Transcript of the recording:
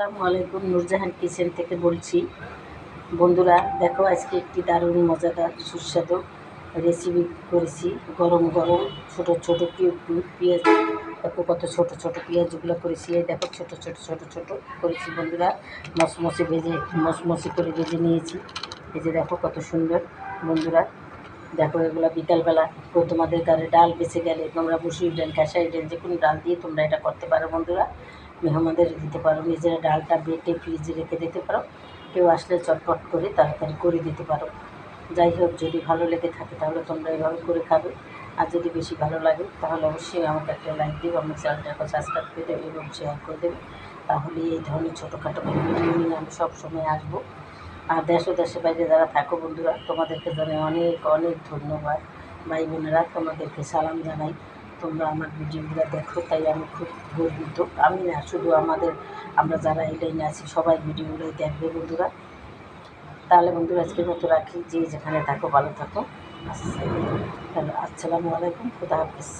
আসসালামু আলাইকুম, নূরজাহান কিচেন থেকে বলছি। বন্ধুরা, দেখো আজকে একটি দারুণ মজাদার সুস্বাদু রেসিপি করেছি। গরম গরম ছোট ছোট কিউব পেঁয়াজ, দেখো কত ছোট ছোট পেঁয়াজগুলো করেছি। এই দেখো ছোট ছোট ছোট ছোট করেছি বন্ধুরা। মশমসে ভেজে মশমসে করে ভেজে নিয়েছি। যে দেখো কত সুন্দর বন্ধুরা। দেখো এগুলো বিকালবেলা, তো তোমাদের ঘরে ডাল বেঁচে গেলে তোমরা মুসুরির ডাল, কাঁসাই ডাল, যে কোনো ডাল দিয়ে তোমরা এটা করতে পারো বন্ধুরা। মেহমানদের দিতে পারো, নিজেরা ডালটা বেটে ফ্রিজে রেখে দিতে পারো। কেউ আসলে চটপট করে তাড়াতাড়ি করে দিতে পারো। যাই হোক, যদি ভালো লেগে থাকে তাহলে তোমরা এভাবে করে খাবে। আর যদি বেশি ভালো লাগে তাহলে অবশ্যই আমাকে একটা লাইক দেবে আমার চ্যানেলটাকে সাবস্ক্রাইব করে দেবে এবং শেয়ার করে দেবে তাহলে এই ধরনের ছোটোখাটো ভিডিও নিয়ে আমি সবসময় আসব। আর দেশ ও দেশের বাইরে যারা থাকো বন্ধুরা, তোমাদেরকে জানাই অনেক অনেক ধন্যবাদ। ভাই বোনেরা, তোমাদেরকে সালাম জানাই। তোমরা আমার ভিডিওগুলো দেখো, তাই আমি খুব গর্বিত। আমি না, শুধু আমাদের, আমরা যারা এই লাইনে আছি, সবাই ভিডিওগুলোই দেখবে বন্ধুরা। তাহলে বন্ধুরা আজকে মতো রাখি। যে যেখানে থাকো, ভালো থাকো। আসসালামু আলাইকুম। খুদা হাফিজ।